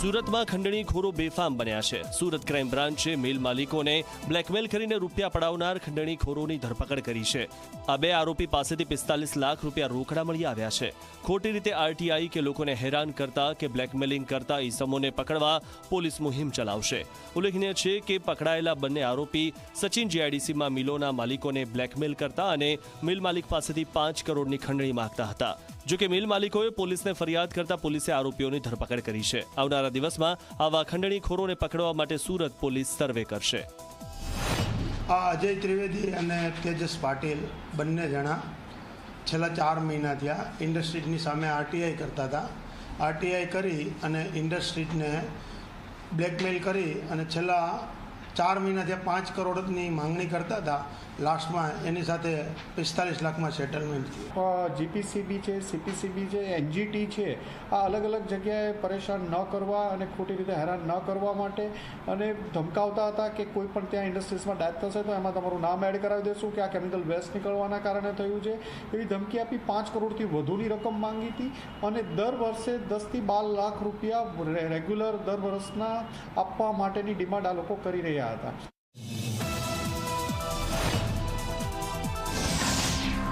સુરતમાં ખંડણીખોરો બેફામ બન્યા છે. સુરત ક્રાઇમ બ્રાન્ચે મિલ માલિકોને બ્લેકમેલ કરીને રૂપિયા પડાવનાર ખંડણીખોરોની ધરપકડ કરી છે. આ બે આરોપી પાસેથી પિસ્તાલીસ લાખ રૂપિયા રોકડા મળી આવ્યા છે. ખોટી રીતે આરટીઆઈ કે લોકોને હેરાન કરતા કે બ્લેકમેલિંગ કરતા ઈસમોને પકડવા પોલીસ મુહિમ ચલાવશે. ઉલ્લેખનીય છે કે પકડાયેલા બંને આરોપી સચિન જીઆઈડીસીમાં મિલોના માલિકોને બ્લેકમેલ કરતા અને મિલ માલિક પાસેથી પાંચ કરોડની ખંડણી માંગતા હતા. જો કે મિલ માલિકોએ પોલીસને ફરિયાદ કરતા પોલીસે આરોપીઓની ધરપકડ કરી છે. આવનારા દિવસમાં આવા ખંડણીખોરોને પકડવા માટે સુરત પોલીસ સર્વે કરશે. આ અજય ત્રિવેદી અને તેજસ પાટીલ બંને જણા છેલ્લા ચાર મહિના થયા ઇન્ડસ્ટ્રીટની સામે આરટીઆઈ કરતા હતા. આરટીઆઈ કરી અને ઇન્ડસ્ટ્રીટને બ્લેકમેલ કરી અને છેલ્લા ચાર મહિના થયા પાંચ કરોડની માંગણી કરતા હતા. લાસ્ટમાં એની સાથે પિસ્તાલીસ લાખમાં સેટલમેન્ટ જીપીસીબી છે સીપીસીબી છે એનજીટી છે, આ અલગ અલગ જગ્યાએ પરેશાન ન કરવા અને ખોટી રીતે હેરાન ન કરવા માટે અને ધમકાવતા હતા કે કોઈ પણ ત્યાં ઇન્ડસ્ટ્રીઝમાં ડેથ થશે તો એમાં તમારું નામ એડ કરાવી દેશું કે આ કેમિકલ વેસ્ટ નીકળવાના કારણે થયું છે. એવી ધમકી આપી પાંચ કરોડથી વધુની રકમ માંગી હતી અને દર વર્ષે દસથી બાર લાખ રૂપિયા રેગ્યુલર દર વર્ષના આપવા માટેની ડિમાન્ડ આ લોકો કરી રહ્યા હતા